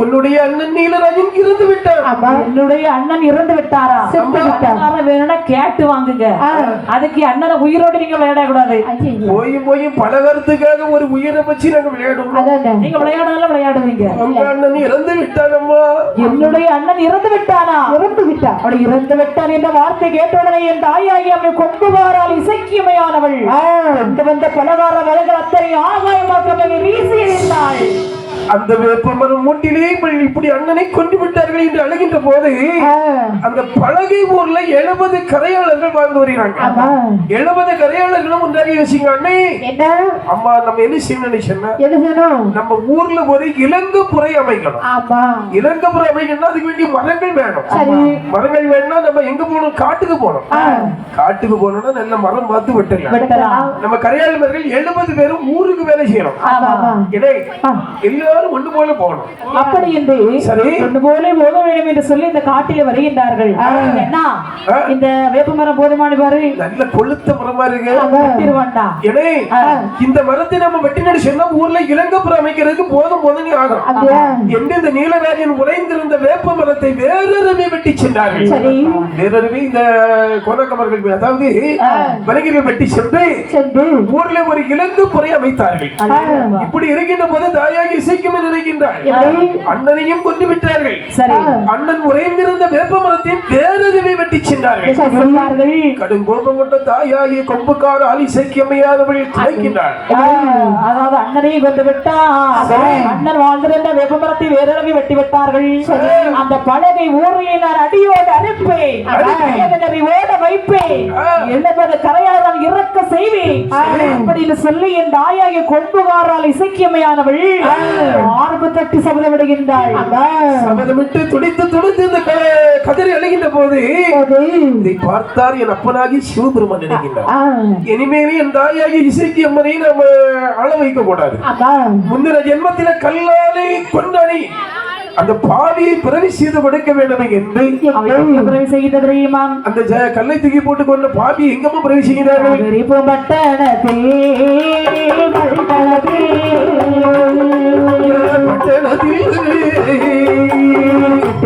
உன்னுடைய அண்ணன் நீலராஜன் இருந்து விட்டான் ஆமா என்னுடைய அண்ணன் இறந்து விட்டாரா? செத்து விட்டார். வேணும்னா கேட்டு வாங்குங்க. அதுக்கு அண்ணனை உயிரோடு நீங்க விளையாடக்கூடாது. ஐயையோ. போய் போய் பலகாரத்துக்காக ஒரு உயிரை வச்சு நாங்க விளையாடுவோம். நீங்க விளையாடலாம் விளையாடுவீங்க. உங்க அண்ணன் இறந்து விட்டானம்மா என்னுடைய அண்ணன் இறந்து விட்டானா? இறந்து விட்டா அவள் இறந்து விட்டான் என்ற வார்த்தை கேட்டவுடனே என் தாயாகி அவள் கொம்புவாரால் இசைக்கியமையானவள். கொண்டு வந்த பலகார வலைகள் அத்தனை ஆகாயமாக வீசி எறிந்தாள் அந்த வேப்பமரம் மூட்டிலே இப்படி அண்ணனை கொண்டு விட்டார்கள் என்று அழுகின்ற போது அந்த பலகை ஊர்ல எழுபது கரையாளர்கள் வாழ்ந்து வருகிறாங்க. எழுபது கரையாளர்களும் ஒன்றாக யோசிங்க அண்ணே அம்மா நம்ம என்ன செய்யணும் சொன்னா? நம்ம ஊர்ல ஒரு இலங்கு புரை அமைக்கணும். இலங்கு புரை அமைக்கணும்னா அதுக்கு வேண்டிய மரங்கள் வேணும். மரங்கள் வேணும்னா நம்ம எங்க போகணும்? காட்டுக்கு போகணும். காட்டுக்கு போனோம்னா நல்ல மரம் பார்த்து வெட்டலாம். நம்ம கரையாளர்கள் எழுபது பேரும் ஊருக்கு வேலை செய்யணும். இடே எல்லாரும் ஒண்ணு போல போகணும். அப்படி என்று சரி. ஒன்று போல போக வேண்டும் என்று சொல்லி இந்த காட்டில வருகின்றார்கள். இந்த வேப்பமரம் போதுமானு பாரு. நல்ல கொளுத்த மரமா இருக்கு. இந்த மரத்தை நம்ம வெட்டினடி சொன்னா ஊர்ல இலங்கப்புறம் அமைக்கிறதுக்கு போதும் போதும் ஆகும் என்று இந்த நீலராஜன் உறைந்திருந்த வேப்ப மரத்தை வேறொருவே வெட்டி சென்றார்கள். சரி. வேறொருவே இந்த கோதக்கமர்கள் அதாவது வலைஞர்கள் வெட்டி சென்று ஊர்ல ஒரு இலங்கு புரை அமைத்தார்கள் இப்படி இருக்கின்ற போது தாயாகி அண்ணனையும் கொண்டு விட்டார்கள். சரி. அண்ணன் உறைந்திருந்த வேப்ப வேறொருவே வெட்டி சென்றார்கள். கடும் கோபம் கொண்ட தாயாகி கொம்புக்கார ஆலி இசைக்கியமையாதவள் துணைக்கின்றார் ஆ, அதாவது அண்ணனை கொண்டு விட்டா அண்ணன் வாழ்ந்திருந்த வேப்பமரத்தை வேறளவி வெட்டி விட்டார்கள். அந்த பலகை ஊரையினர் அடியோடு அனுப்பேன் வேதனை ஓட வைப்பேன். எழுபது கரையாளன் இறக்க செய்வேன். அப்படின்னு சொல்லி என் தாயாகிய கொம்புகாரால் இசைக்கியமையானவள் ஆர்வ தட்டி சபதம் விடுகின்றாள் சபதமிட்டு துடித்து துடித்து இந்த கதறி அழுகின்ற போது இதை பார்த்தார் என் அப்பனாகி சிவபெருமான் நினைக்கின்றார் இனிமேல் என் தாயாகி இசைக்கு அம்மனை நம்ம ஆள வைக்க கூடாது. முந்தின ஜென்மத்தில கல்லாலை கொண்டாடி அந்த பாவியை பிறவி செய்து கொடுக்க வேண்டும் என்று. பிறவி செய்த தெரியுமா அந்த கல்லை தூக்கி போட்டு கொண்ட பாவி எங்கம்மா பிறவி செய்கிறார்கள்?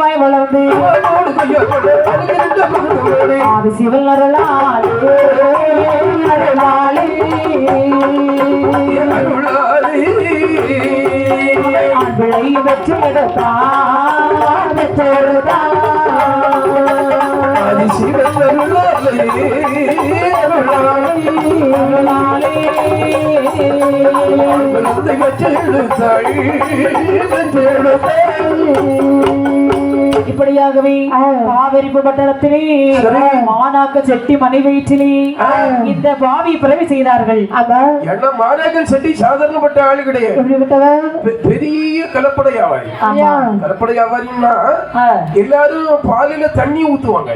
ரயில்வாய் வளர்ந்து. அவனோடு கையாளோடு அழுகின்ற மகனோடு ஆதி சிவன் அருளாலே. அருளாலே வெற்றி அருளாலே அருளாலே. இப்படியாகவே காவிரிப்பு பட்டணத்திலே சரி. மானாக்க செட்டி மனை வயிற்றிலே இந்த பாவி பிறவி செய்தார்கள். ஆமா. ஏன்னா மாநகர் செட்டி சாதாரணப்பட்ட ஆளு கிடையாது பெரிய கலப்படை வியாபாரி கலப்படை வியாபாரின்னா. எல்லாரும் பாலில தண்ணி ஊத்துவாங்க.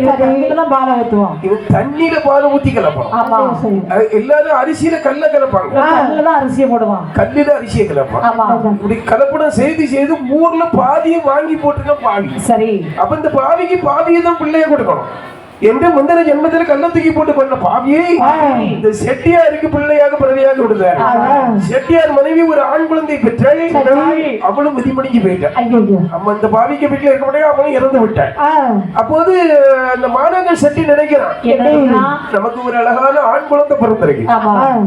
பாலை ஊத்துவோம் இவன் தண்ணியில பாலை ஊத்தி அஹ் எல்லாரும் அரிசியில கல்ல கலப்பாங்க. அரிசியை போடுவான். கல்லில அரிசியை கலப்பான். ஆமா. இப்படி கலப்படம் செய்து செய்து ஊர்ல பாதியை வாங்கி போட்டுருக்க பாவி. சரி. அப்ப இந்த பாவிக்கு பாவியை தான் பிள்ளைய கொடுக்கணும். என்ற முந்தின ஜென்மத்தில் கல்ல தூக்கி போட்டு பண்ண பாவியை? இந்த செட்டியாருக்கு பிள்ளையாக பிறவியாக விடுதார். செட்டியார் மனைவி ஒரு ஆண் குழந்தை பெற்றாள். அவளும் விதிமணிக்கு போயிட்டாள் ஐயோ நம்ம இந்த பாவிக்கு வீட்டுல இருக்க முடியாது அவளும் இறந்து விட்டாள். அப்போது அந்த மாநகர் செட்டி நினைக்கிறான். நமக்கு ஒரு அழகான ஆண் குழந்தை பிறந்திருக்கு.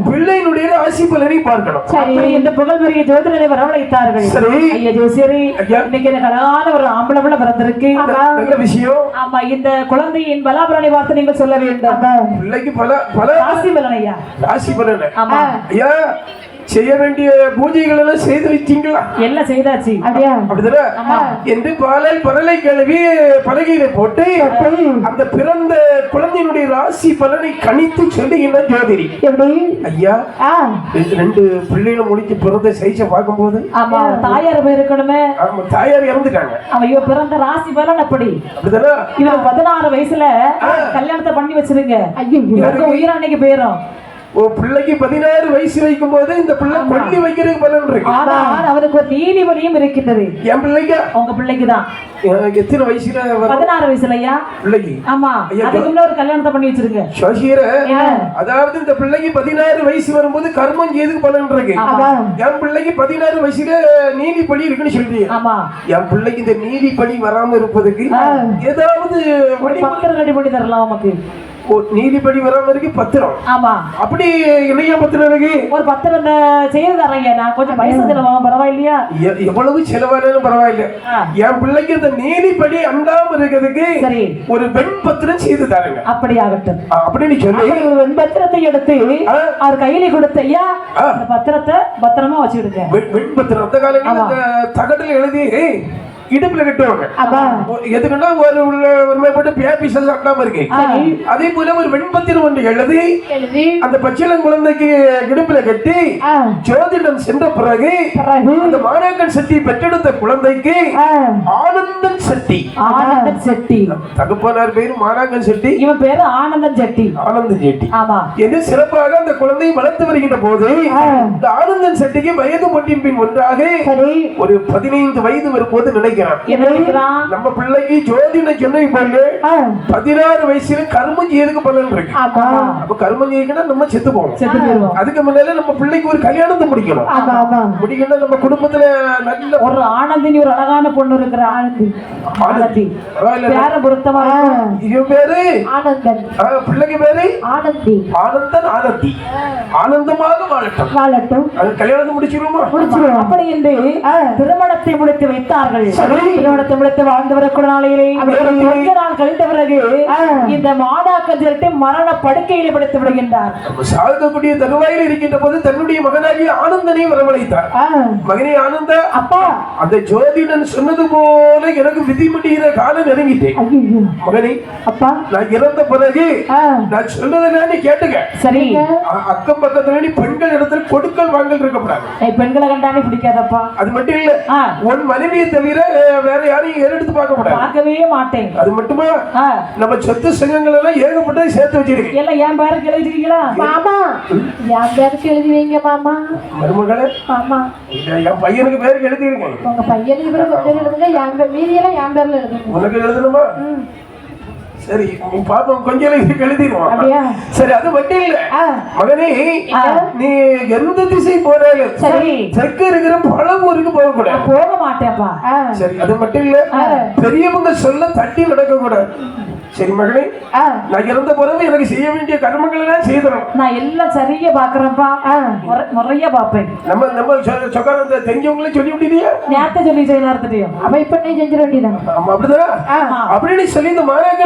பிள்ளையினுடைய ராசி பலனை பார்க்கணும். இந்த புகழ்பெரிய ஜோதிடரை வரவழைத்தார்கள். சரி. ஐயா ஜோசியரே. இன்னைக்கு எனக்கு அழகான ஒரு ஆம்பளை பிள்ளை பிறந்திருக்கு. நல்ல விஷயம். ஆமா இந்த குழந்தையின் பலாபலனை பார்த்து நீங்கள் சொல்ல வேண்டும். பிள்ளைக்கு பல பல ராசி பலன் ஐயா. ராசி பலன். ஆமா. ஐயா செய்ய வேண்டிய பூஜைகள் எல்லாம் செய்து வச்சீங்களா எல்லாம் செய்தாச்சு. அப்படியா? அப்படிதானே? ஆமா. என்று பாலை பரலை கழுவி பலகையில போட்டு அந்த பிறந்த குழந்தையினுடைய ராசி பலனை கணித்து சொல்லுகின்ற ஜோதிரி. ஐயா ஆ. ரெண்டு- பிள்ளைகளை முடிச்சு பிறந்த சைஸை பார்க்கும்போது? ஆமா தாயார் போய் இருக்கணுமே. ஆமா தாயார் இறந்துட்டாங்க. அவன் இவ பிறந்த ராசி பலன் அப்படி. அப்படிதானே? இவன் பதினாறு வயசுல கல்யாணத்தை பண்ணி வச்சிருங்க. ஐயோ. இவருக்கு உயிர் அன்னைக்கு போயிரும். ஒரு பிள்ளைக்கு பதினாறு வயசு வைக்கும் போது இந்த பிள்ளை கொல்லி வைக்கிறதுக்கு பலன் இருக்கு. ஆனால் அவனுக்கு ஒரு நீதிபதியும் இருக்கின்றது. என் பிள்ளைக்கு? உங்க பிள்ளைக்கு தான் எத்தனை வயசுல பதினாறு வயசுலயா பிள்ளைக்கு? ஆமா ஐயா, அதுக்கு முன்ன ஒரு கல்யாணத்தை பண்ணி வச்சிருங்க. என்ன? அதாவது இந்த பிள்ளைக்கு பதினாறு வயசு வரும்போது கர்மம் செய்துக்கு பலன் இருக்கு. என் பிள்ளைக்கு பதினாறு வயசுல நீதிப்படி இருக்குன்னு சொல்றீங்க. ஆமா. என் பிள்ளைக்கு இந்த நீதிப்படி வராம இருப்பதுக்கு ஏதாவது பண்ணி தரலாம் உமக்கு. வராம இருக்கு பத்திரம். ஆமா. அப்படி இணைய பத்திரம் இருக்கு ஒரு பத்திரம் செய்து தரேங்க நான் கொஞ்சம் பைசா செலவாகும் பரவாயில்லையா? எவ்வளவு செலவானாலும் பரவாயில்ல. என் பிள்ளைக்கு இந்த நீதிப்படி அண்டாம இருக்கிறதுக்கு ஒரு வெண் பத்திரம் செய்து தரேங்க. அப்படி ஆகட்டும் அப்படின்னு சொல்லி. ஒரு பத்திரத்தை எடுத்து. அவர் கையில கொடுத்த ஐயா பத்திரத்தை பத்திரமா வச்சுடுங்க வெண்- வெண் பத்திரம். அந்த. இந்த தகடுல எழுதி இடுப்புல கட்டுவாங்க. எதுக்குன்னா ஒரு உள்ள ஒருமைப்பட்டு பேபி செல் அட்டாம இருக்கு. அதே போல ஒரு வெண்பத்திரம் ஒன்று எழுதி அந்த பச்சிளம் குழந்தைக்கு இடுப்புல கட்டி ஜோதிடம் சென்ற பிறகு அந்த மாணாக்கன் சட்டி பெற்றெடுத்த குழந்தைக்கு ஆ. ஆனந்தன் சட்டி. தகப்பனார் பேரு மாணாக்கன் சட்டி. இவன் பேரு ஆனந்தன் செட்டி. ஆனந்தன் செட்டி. ஆமா. என்று சிறப்பாக அந்த குழந்தையை வளர்த்து வருகின்ற போது இந்த ஆனந்தன் சட்டிக்கு வயது ஒன்றின் பின் ஒன்றாக ஒரு பதினைந்து வயது வரும்போது நினைக்கிறான். நம்ம பிள்ளைக்கு ஜோதிட சொன்ன போல பதினாறு வயசுல கர்மம் செய்யறதுக்கு பலன் இருக்கு. அப்ப கர்மம் செய்யணும்னா நம்ம செத்து போவோம் அதுக்கு முன்னால நம்ம பிள்ளைக்கு ஒரு கல்யாணத்தை முடிக்கணும். முடிக்கணும் நம்ம குடும்பத்துல நல்ல ஒரு ஆனந்தினி ஒரு அழகான பொண்ணு இருக்கிற ஆனந்தி பரவாயில்ல. பேர பொருத்தமா. இவன் பேரு? ஆனந்தன். பிள்ளைக்கு பேரு? ஆனந்தி. ஆனந்தன் ஆனந்தி. ஆனந்தமாக வாழட்டும் வாழட்டும். அது கல்யாணத்தை முடிச்சிருவோமா? முடிச்சிருவோம். அப்படி என்று திருமணத்தை முடித்து வைத்தார்கள். திருமணத்தை முடித்து வாழ்ந்து வரக்கூடிய நாளையிலே கொஞ்ச நாள் கழித்த பிறகு இந்த மாதாக்கன் சொல்லிட்டு மரண படுக்கையில் படுத்து விடுகின்றார். சாகக்கூடிய தருவாயில் இருக்கின்ற போது தன்னுடைய மகனாகிய ஆனந்தனை வரவழைத்தார். மகனே ஆனந்த அப்பா. அந்த ஜோதிடன் சொன்னது போல எனக்கு விதி முடிகிற காலம் நெருங்கிட்டேன். மகனே அப்பா. நான் இறந்த பிறகு நான் சொன்னதை நீ கேட்டுக்க. சரி. அக்கம் பக்கத்துல நீ பெண்கள் இடத்துல கொடுக்கல் வாங்கல் இருக்கக்கூடாது பெண்களை கண்டானே பிடிக்காதப்பா. அது மட்டும் இல்ல உன் மனைவியை தவிர வேற யாரையும் ஏறெடுத்து பார்க்க கூடாது பார்க்கவே மாட்டேன். அது மட்டுமா? நம்ம சொத்து சங்கங்கள் எல்லாம் ஏகப்பட்டதை சேர்த்து வச்சிருக்கேன் எல்லாம் என் பேருக்கு எழுதிருக்கீங்களா? மாமா. என் பேருக்கு எழுதி வைங்க மாமா? மருமகளே மாமா. என் பையனுக்கு பேருக்கு எழுதியிருக்கேன். உங்க பையனுக்கு பேர் கொஞ்சம் எழுதுங்க. என் மீதியெல்லாம் என் பேர்ல உனக்கு எழுதணுமா? சரி நீ பாப்போம் கொஞ்சம் எழுதிடுவான் சரி அது மட்டும் இல்ல. மகனே நீ எந்த திசை போனாலும் சரி தெற்கு இருக்கிற பழம் ஊருக்கு போக கூடாது. போக மாட்டேன்ப்பா. ஆ. சரி அது மட்டும் இல்ல. பெரியவங்க சொல்ல தட்டி நடக்க கூடாது. சரி மகனே ஆ. நான் இறந்த பிறகு எனக்கு செய்ய வேண்டிய கர்மங்கள் எல்லாம் செய்தணும் நான் எல்லாம் சரியா பாக்குறேன்ப்பா. முறை- முறையா பாப்பேன். நம்ம நம்ம சொ- சொக்காரத்தை தெரிஞ்சவங்களே சொல்லி விட்டீங்க நேரத்தை சொல்லி செய்ய நேரத்துலையும் அப்ப இப்ப நீ செஞ்சிட வேண்டியதான் அப்படிதானே? அப்படின்னு சொல்லி இந்த மாணாக்கர்